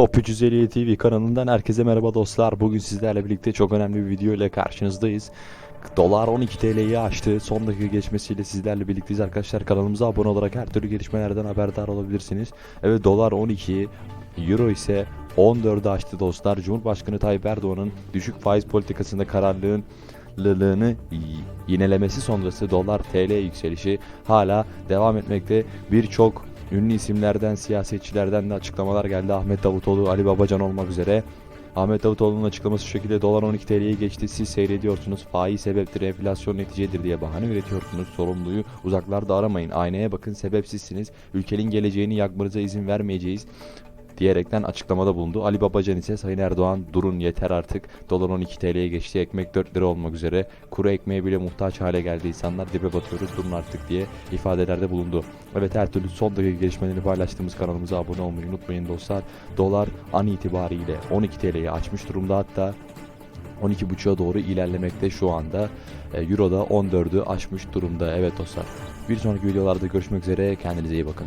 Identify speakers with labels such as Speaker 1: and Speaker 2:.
Speaker 1: Top 350 TV kanalından herkese merhaba dostlar. Bugün sizlerle birlikte çok önemli bir video ile karşınızdayız. Dolar 12 TL'yi aştı. Son dakika geçmesiyle sizlerle birlikteyiz arkadaşlar. Kanalımıza abone olarak her türlü gelişmelerden haberdar olabilirsiniz. Evet dolar 12, euro ise 14'ü aştı dostlar. Cumhurbaşkanı Tayyip Erdoğan'ın düşük faiz politikasında kararlılığın lılığını yinelemesi sonrası dolar TL yükselişi hala devam etmekte. Birçok ünlü isimlerden, siyasetçilerden de açıklamalar geldi. Ahmet Davutoğlu, Ali Babacan olmak üzere. Ahmet Davutoğlu'nun açıklaması şu şekilde dolar 12 TL'ye geçti. Siz seyrediyorsunuz. Faiz sebeptir, enflasyon neticedir diye bahane üretiyorsunuz. Sorumluyu uzaklarda aramayın. Aynaya bakın sebepsizsiniz. Ülkenin geleceğini yakmanıza izin vermeyeceğiz diyerekten açıklamada bulundu. Ali Babacan ise Sayın Erdoğan durun yeter artık. Dolar 12 TL'ye geçti. Ekmek 4 lira olmak üzere. Kuru ekmeğe bile muhtaç hale geldi insanlar. Dibe batıyoruz durun artık diye ifadelerde bulundu. Evet her türlü son dakika gelişmeleri paylaştığımız kanalımıza abone olmayı unutmayın dostlar. Dolar an itibariyle 12 TL'yi açmış durumda hatta 12.5'a doğru ilerlemekte şu anda. E, Euro da 14'ü aşmış durumda. Evet dostlar. Bir sonraki videolarda görüşmek üzere. Kendinize iyi bakın.